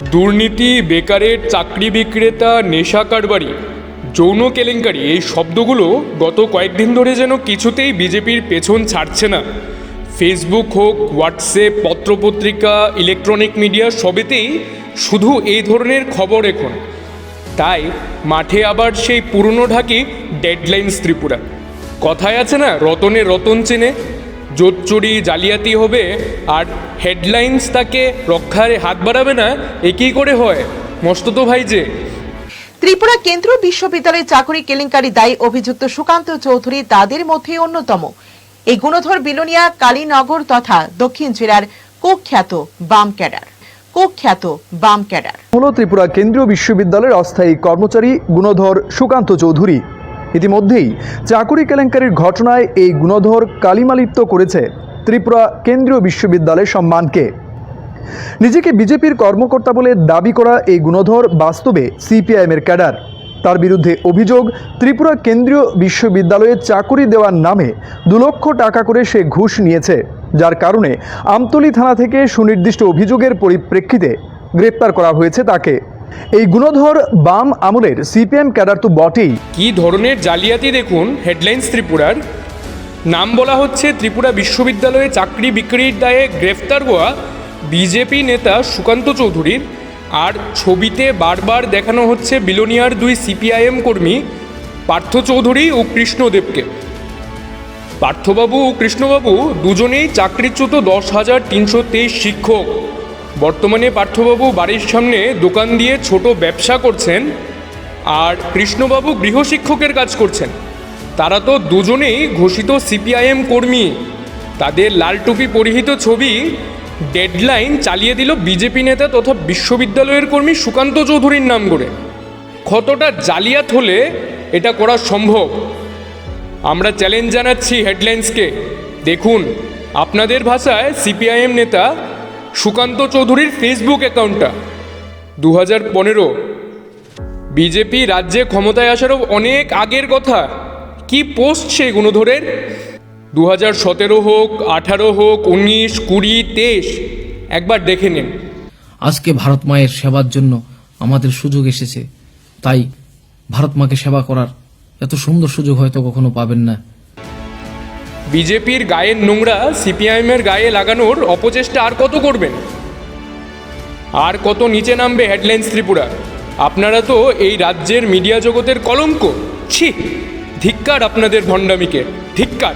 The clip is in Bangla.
দুর্নীতি, বেকারের চাকরি বিক্রেতা, নেশা কারবারি, যৌন কেলেঙ্কারি, এই শব্দগুলো গত কয়েকদিন ধরে যেন কিছুতেই বিজেপির পেছন ছাড়ছে না। ফেসবুক হোক হোয়াটসঅ্যাপ পত্রপত্রিকা ইলেকট্রনিক মিডিয়া সবেতেই শুধু এই ধরনের খবর এখন। তাই মাঠে আবার সেই পুরনো ঢাকি ডেডলাইন্স ত্রিপুরা। কথায় আছে না, রতনে রতন চেনে জোচ্চুরি জালিয়াতি হবে আর হেডলাইন্স তাকে রক্ষারে হাত বাড়াবে না এ কী করে হয়? মস্ত তো ভাই যে। ত্রিপুরা কেন্দ্রীয় বিশ্ববিদ্যালয়ে চাকরি কেলেঙ্কারি দায়ী অভিযুক্ত সুকান্ত চৌধুরী তাদের মধ্যে অন্যতম। এই গুণধর বিলোনিয়া কালীনগর তথা দক্ষিণ জেলার কুখ্যাত বাম ক্যাডার। কুখ্যাত বাম ক্যাডার। হল ত্রিপুরা কেন্দ্রীয় বিশ্ববিদ্যালয়ের অস্থায়ী কর্মচারী গুণধর সুকান্ত চৌধুরী। ইতিমধ্যেই চাকুরি কেলেঙ্কারির ঘটনায় এই গুণধর কালিমালিপ্ত করেছে ত্রিপুরা কেন্দ্রীয় বিশ্ববিদ্যালয়ের সম্মানকে। নিজেকে বিজেপির কর্মকর্তা বলে দাবি করা এই গুণধর বাস্তবে সিপিআইএমের ক্যাডার। তার বিরুদ্ধে অভিযোগ, ত্রিপুরা কেন্দ্রীয় বিশ্ববিদ্যালয়ে চাকুরি দেওয়ার নামে দু লক্ষ টাকা করে সে ঘুষ নিয়েছে, যার কারণে আমতলী থানা থেকে সুনির্দিষ্ট অভিযোগের পরিপ্রেক্ষিতে গ্রেপ্তার করা হয়েছে তাকে। এই গুণধর বাম আমলের সিপিএম ক্যাডার তো বটেই। কি ধরনের জালিয়াতি দেখুন হেডলাইন্স ত্রিপুরার? নাম বলা হচ্ছে ত্রিপুরা বিশ্ববিদ্যালয়ে চাকরি বিক্রির দায়ে গ্রেফতার হওয়া বিজেপি নেতা সুকান্ত চৌধুরীর আর ছবিতে বারবার দেখানো হচ্ছে বিলোনিয়ার দুই সিপিআইএম কর্মী, পার্থ চৌধুরী ও কৃষ্ণদেবকে। পার্থবাবু ও কৃষ্ণবাবু দুজনেই চাকরিচ্যুত দশ হাজার তিনশো তেইশ শিক্ষক। বর্তমানে পার্থবাবু বাড়ির সামনে দোকান দিয়ে ছোট ব্যবসা করছেন আর কৃষ্ণবাবু গৃহশিক্ষকের কাজ করছেন। তারা তো দুজনেই ঘোষিত সিপিআইএম কর্মী। তাদের লাল টুপি পরিহিত ছবি ডেডলাইন চালিয়ে দিল বিজেপি নেতা তথা বিশ্ববিদ্যালয়ের কর্মী সুকান্ত চৌধুরীর নাম করে। কতটা জালিয়াত হলে এটা করা সম্ভব? আমরা চ্যালেঞ্জ জানাচ্ছি হেডলাইন্সকে দেখুন, আপনাদের ভাষায় সিপিআইএম নেতা সুকান্ত চৌধুরীর ফেসবুক অ্যাকাউন্টটা দু হাজার পনেরো, বিজেপি রাজ্যে ক্ষমতায় আসারও অনেক আগের কথা। কি পোস্ট সেই গুণধরের? দু হাজার সতেরো হোক, আঠারো হোক, উনিশ, কুড়ি, তেইশ। একবার দেখে নিন। আজকে ভারত মায়ের সেবার জন্য আমাদের সুযোগ এসেছে। তাই ভারত মাকে সেবা করার এত সুন্দর সুযোগ হয়তো কখনো পাবেন না। বিজেপির গায়ের নোংরা সিপিআইএমের গায়ে লাগানোর অপচেষ্টা আর কত করবেন? আর কত নিচে নামবে হেডলাইন্স ত্রিপুরা? আপনারা তো এই রাজ্যের মিডিয়া জগতের কলঙ্ক। ছি, ধিক্কার আপনাদের ভণ্ডামিকে, ধিক্কার।